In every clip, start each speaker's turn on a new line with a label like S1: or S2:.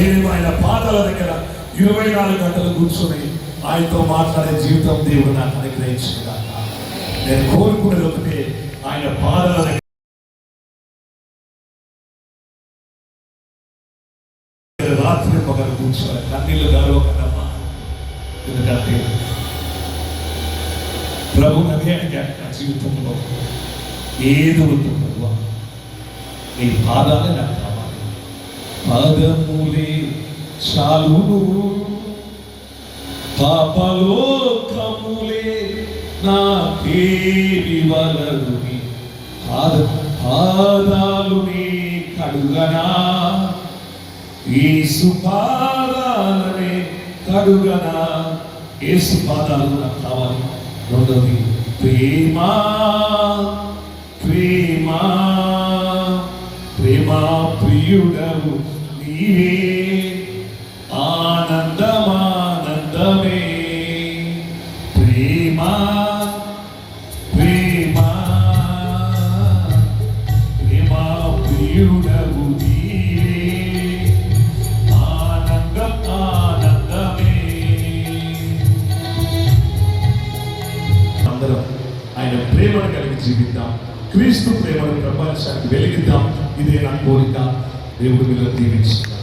S1: నేను ఆయన పాదాల దగ్గర ఇరవై నాలుగు గంటలు కూర్చొని ఆయనతో మాట్లాడే జీవితం దేవుడు నాకు అనుగ్రహించింది. నేను కోరుకునేది ఒకటే ఆయన పాదాల దగ్గర రాత్రి పగలు కూర్చోవాలి కన్నీళ్ళు గడవకదమ్మా ఎందుకంటే ప్రభు అదే అడిగాడు నా జీవితంలో. ఏది వద్దు ప్రభు? నీ పాదాలే నాకు పదములే చాలును. పాపలోకములే నా పేరి వలరుని పాద పాదాలుని కడుగనా? ఏసు పాదాలనే కడుగనా? ఏసు పాదాలు నాకు కావాలి. రెండవది ప్రేమ? ప్రేమ? ప్రేమ ప్రియుడా? నీవే ఆనందమానందమే. ప్రేమ ప్రేమ. ప్రేమ ప్రియుడవు ఆయన ప్రేమను కలిగి జీవిద్దాం. క్రీస్తు ప్రేమను ప్రపంచానికి వెలిగిద్దాం. ఇదే నా కోరిక. దేవుడు మీద దీవించుతాం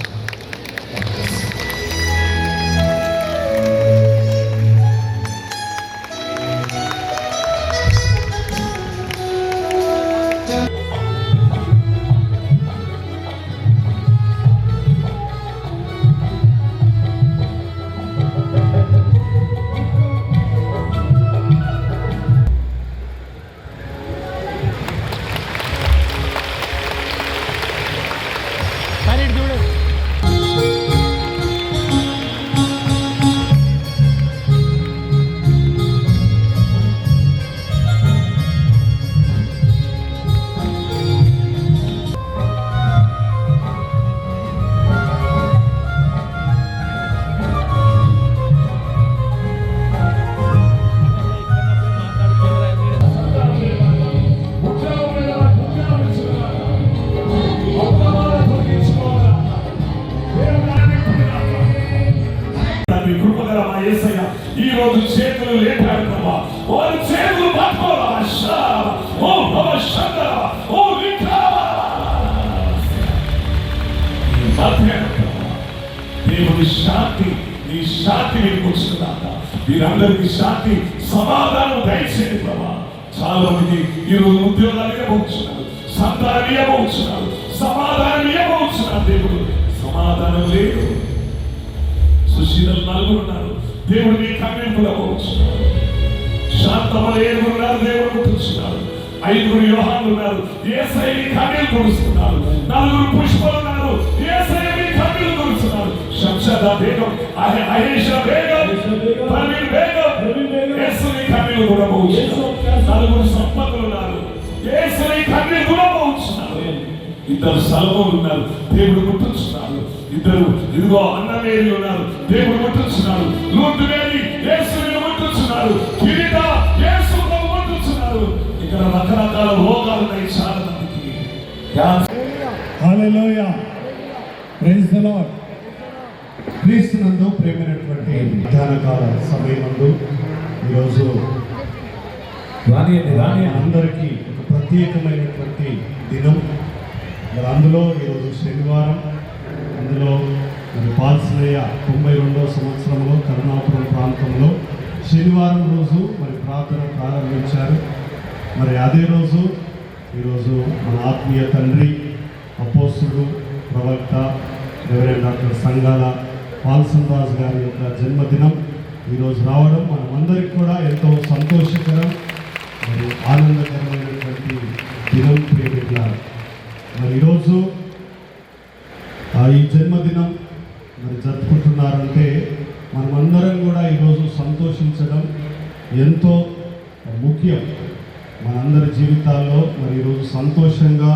S1: శాంతి నీ శాంతి వీరందరికీ శాంతి సమాధానం దయచేయండి ప్రభా. చాలా మంది ఈరోజు ఉద్యోగాలు ఇవ్వబోతున్నారు సంతానం ఇవ్వబోతున్నారు సమాధానం ఇవ్వబోతున్నారు దేవుడు. సమాధానం లేదు. సుశీలలు నలుగురు ఉన్నారు. దేవుడు నీ కన్నీళ్ళు అవ్వచ్చు శాంతములు ఏడుగురు ఉన్నారు దేవుడు పుట్టుతున్నారు ఐదుగురు వ్యూహాలు ఉన్నారు. ఏ శైలి కన్నీళ్ళు కురుస్తున్నారు నలుగురు పుష్పలు ఉన్నారు. ఏ శంషద బేగం. అహే బేగం ప్రవీణ్ బేగం. యేసు నీ కన్నీళ్ళు నలుగురు సంపదలు ఉన్నారు. ఇద్దరు సలభం ఉన్నారు. దేవుడు గుర్తుంచున్నారు ఇద్దరు ఇదిగో అన్నమేరి ఉన్నారు. దేవుడు గుర్తుంచున్నారు లూటు మేరీ యేసుని గుర్తుంచున్నారు కిరీట యేసు గుర్తుంచున్నారు ఇక్కడ రకరకాల రోగాలు ఉన్నాయి చాలా మందికి క్యాన్సర్
S2: హల్లెలూయా ద లార్డ్ క్రీస్తునందు ప్రేమైనటువంటి ధ్యానకాల సమయమందు ఈరోజు
S1: రానియండి
S2: అందరికీ ఒక ప్రత్యేకమైనటువంటి దినం. మరి అందులో ఈరోజు శనివారం అందులో మరి పాల్సినయ్య తొంభై రెండవ సంవత్సరంలో కరుణాపురం ప్రాంతంలో శనివారం రోజు మరి ప్రార్థన ప్రారంభించారు. మరి అదే రోజు ఈరోజు మన ఆత్మీయ తండ్రి అపోస్తుడు ప్రవక్త reverend doctor Sangala Paulson Das గారి యొక్క జన్మదినం ఈరోజు రావడం మనమందరికి కూడా ఎంతో సంతోషకరం మరియు ఆనందకరమైనటువంటి దినం ప్రేమికుల మరి ఈరోజు ఆ ఈ జన్మదినం మరి జరుపుకుంటున్నారంటే మనమందరం కూడా ఈరోజు సంతోషించడం ఎంతో ముఖ్యం. మనందరి జీవితాల్లో మరి ఈరోజు సంతోషంగా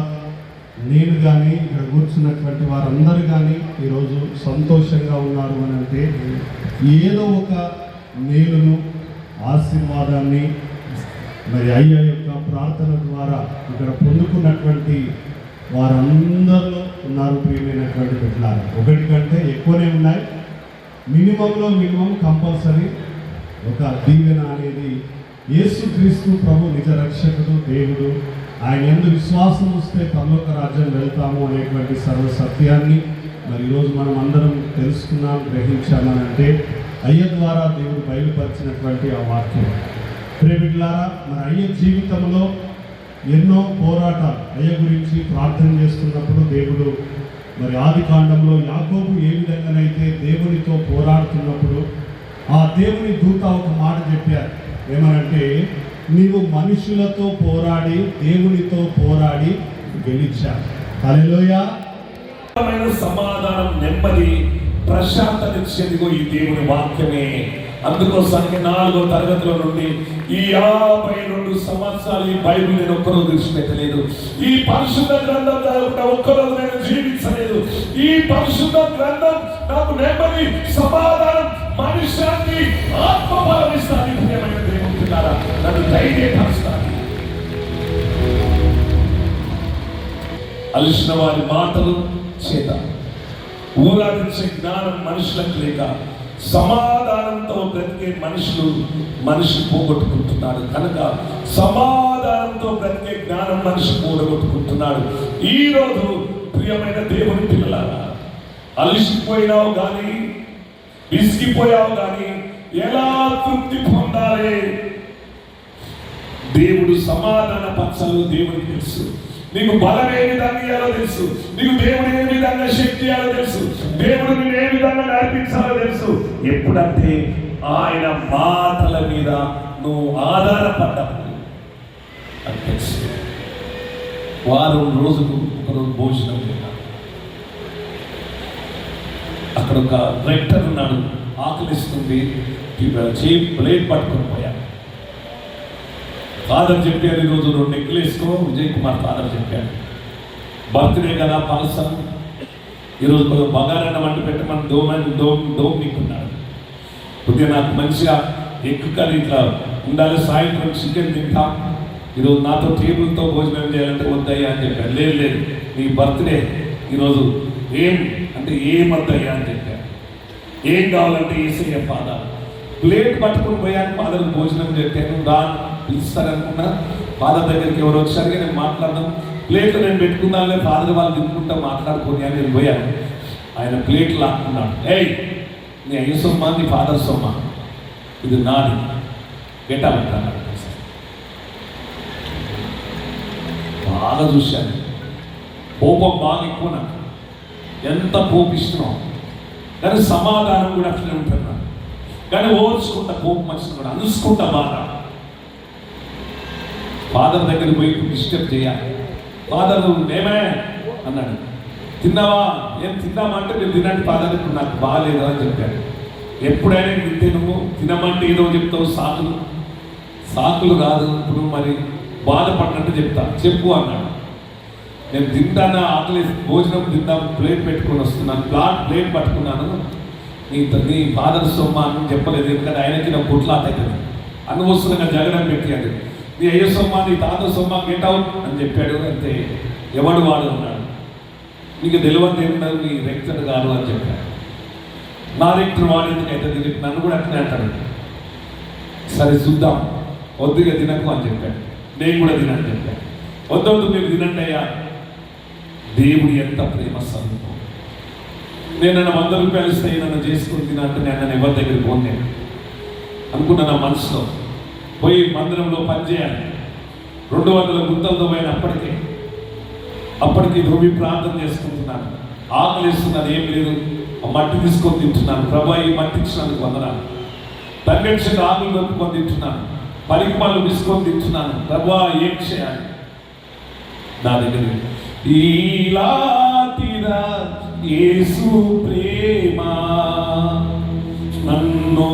S2: నేను కానీ ఇక్కడ కూర్చున్నటువంటి వారందరూ కానీ ఈరోజు సంతోషంగా ఉన్నారు అని అంటే ఏదో ఒక మేలును ఆశీర్వాదాన్ని మరి అయ్య యొక్క ప్రార్థన ద్వారా ఇక్కడ పొందుకున్నటువంటి వారందరిలో ఉన్నారు ప్రియమైనటువంటి బిడ్డలారా. ఒకటి కంటే ఎక్కువనే ఉన్నాయి. మినిమంలో మినిమం కంపల్సరీ ఒక దీవెన అనేది యేసుక్రీస్తు ప్రభు నిజ రక్షకుడు దేవుడు ఆయన ఎందు విశ్వాసం వస్తే పరలోక రాజ్యం వెళ్తాము అనేటువంటి సర్వ సత్యాన్ని మరి ఈరోజు మనం అందరం తెలుసుకున్నాం గ్రహించామనంటే అయ్య ద్వారా దేవుడు బయలుపరిచినటువంటి ఆ వాక్యం. ప్రేమిట్లారా మరి అయ్య జీవితంలో ఎన్నో పోరాటాలు అయ్య గురించి ప్రార్థన చేస్తున్నప్పుడు దేవుడు మరి ఆది కాండంలో యాకోబు ఏ విధంగానైతే దేవునితో పోరాడుతున్నప్పుడు ఆ దేవుని దూత ఒక మాట చెప్పారు. ఏమనంటే నీవు మనుషులతో పోరాడి దేవునితో పోరాడి గెలిచావు. హల్లెలూయా.
S1: సమాధానం నెమ్మది ప్రశాంతత ఇచ్చేందుకు ఈ దేవుని వాక్యమే. అందుకోసానికి నాలుగో తరగతిలో నుండి ఈ యాభై రెండు సంవత్సరాలు ఈ బైబిల్ నేను ఒక్కరోజు విడిచిపెట్టలేదు. ఈ పరిశుద్ధ గ్రంథం చదవకుండా ఒక్కరోజు నేను జీవించలేదు. ఈ పరిశుద్ధ గ్రంథం నాకు నెమ్మది సమాధానం మనుష్యాన్ని ఆత్మబలం ఇస్తాను ప్రియమైన దేవుడుతున్నారా నన్ను ధైర్యపరుస్తాను అలిసిన వారి మాటలు చేత ఊరాడించే జ్ఞానం మనుషులకు లేక సమాధానంతో బ్రతికే మనుషులు మనిషి పోగొట్టుకుంటున్నాడు. కనుక సమాధానంతో బ్రతికే జ్ఞానం మనిషి పోగొట్టుకుంటున్నాడు. ఈరోజు ప్రియమైన దేవుని పిల్లలారా అలిసిపోయినావు కానీ విసిగిపోయావు కానీ ఎలా తృప్తి పొందాలి? దేవుడు సమాధాన పక్షాలు దేవుడికి తెలుసు. నీకు బలం ఏ విధంగా ఇయ్యాలో తెలుసు. నీకు దేవుడు ఏ విధంగా శక్తి ఇయ్యాలో తెలుసు. దేవుడు నేను ఏ విధంగా నడిపించాలో తెలుసు. ఎప్పుడంటే ఆయన మాటల మీద నువ్వు ఆధారపడ్డప్పుడు అని తెలుసు. వారం రోజులు ఒకరోజు భోజనం తిన్నాను అక్కడ ఒక రెక్టర్ ఉన్నాడు. ఆకలిస్తుంది. చేయి ప్లేట్ పట్టుకుని పోయా. ఫాదర్ చెప్పారు ఈరోజు రెండు నెక్లెస్లో విజయ్ కుమార్ ఫాదర్ చెప్పాడు. బర్త్డే కదా పాల్సం ఈరోజు కొంచెం బంగారాన్ని వంట పెట్టమని దోమని దోమ్ దోమ్ నీకున్నాడు కొద్దిగా నాకు మంచిగా ఎక్కువ ఇట్లా ఉండాలి సాయంత్రం చికెన్ తింటాం. ఈరోజు నాతో టేబుల్తో భోజనం చేయాలంటే వద్దయ్యా అని చెప్పాడు. లేదు లేదు నీ బర్త్డే ఈరోజు ఏం అంటే ఏం అని చెప్పాడు. ఏం కావాలంటే ఏసయ్య ఫాదర్. ప్లేట్ పట్టుకుని పోయాను ఫాదర్ భోజనం చెప్పాను దాని పిలుస్తారనుకున్నా ఫాదర్ దగ్గరికి ఎవరు వచ్చారు నేను మాట్లాడదాం. ప్లేట్లు నేను పెట్టుకుందాంలే ఫాదర్ వాళ్ళు తినుకుంటా మాట్లాడుకొని అని నేను పోయాను. ఆయన ప్లేట్లు లాక్కున్నాడు ఏయ్ నీ అయ్య సొమ్మ నీ ఫాదర్ సొమ్మ. ఇది నాది. పెట్టాలంటాను బాగా చూశాను. కోపం బాగా ఎక్కువ నాకు. ఎంత కోపిస్తున్నావు కానీ సమాధానం కూడా అట్లే ఉంటున్నాను కానీ ఓర్చుకుంటా కోపం వచ్చిన కూడా. అనుసుకుంటా బాగా. ఫాదర్ దగ్గర పోయి డిస్టర్బ్ చేయాలి. ఫాదర్ మేమే అన్నాడు. తిన్నావా? ఏం తిన్నామంటే నేను తినండి ఫాదర్ ఇప్పుడు నాకు బాగాలేదు అని చెప్పాడు. ఎప్పుడైనా తింటే నువ్వు తినమంటే ఏదో చెప్తావు సాకులు. సాకులు కాదు ఇప్పుడు మరి బాధపడినట్టు చెప్తా. చెప్పు అన్నాడు. నేను తింటానా? ఆకలి భోజనం తిందాం ప్లేట్ పెట్టుకొని వస్తున్నాను. ప్లాట్ ప్లేట్ పట్టుకున్నాను. నీ నీ ఫాదర్ సొమ్మ అని చెప్పలేదు. ఎందుకంటే ఆయనకి నా గుట్లాట అవుతుంది అనవసరంగా జగడం పెట్టాడు నీ అయ్య సొమ్మ నీ తాత సొమ్మ గెట్ అవుట్ అని చెప్పాడు అంతే ఎవడు వాడు అన్నాడు. నీకు తెలియదు ఏమన్నారు నీ రెక్తడు గారు అని చెప్పాడు. నా రెక్టర్ వాడు ఎందుకు నన్ను కూడా అట్లనే అంటాడు. సరే చూద్దాం. వద్దుగా తినకు అని చెప్పాడు. నేను కూడా తినని చెప్పాను వద్దొద్దు మీరు తినండి అయ్యా. దేవుడు ఎంత ప్రేమ స్వరూపం నేను నన్ను వంద రూపాయలు ఇస్తే నన్ను చేసుకుని తినంటే నేను నన్ను ఎవరి దగ్గరికి పోను అనుకున్న నా మనసులో. పోయి మందిరంలో పనిచేయాలి రెండు వందల గుంతలతో పోయిన అప్పటికే అప్పటికి ధృవి ప్రార్థన చేసుకుంటున్నాను. ఆకలిస్తున్నాను ఏం లేదు. మట్టి తీసుకొని తింటున్నాను. ప్రభా ఈ మట్టి ఇచ్చినందుకు వందనాలు. తగ్గించిన ఆకులు దొరుకుకొని తింటున్నాను. పరికి పనులు తీసుకొని తింటున్నాను. ప్రభా ఏం చేయాలి? నా దగ్గర ఈలాతిరా యేసు ప్రేమ. నన్ను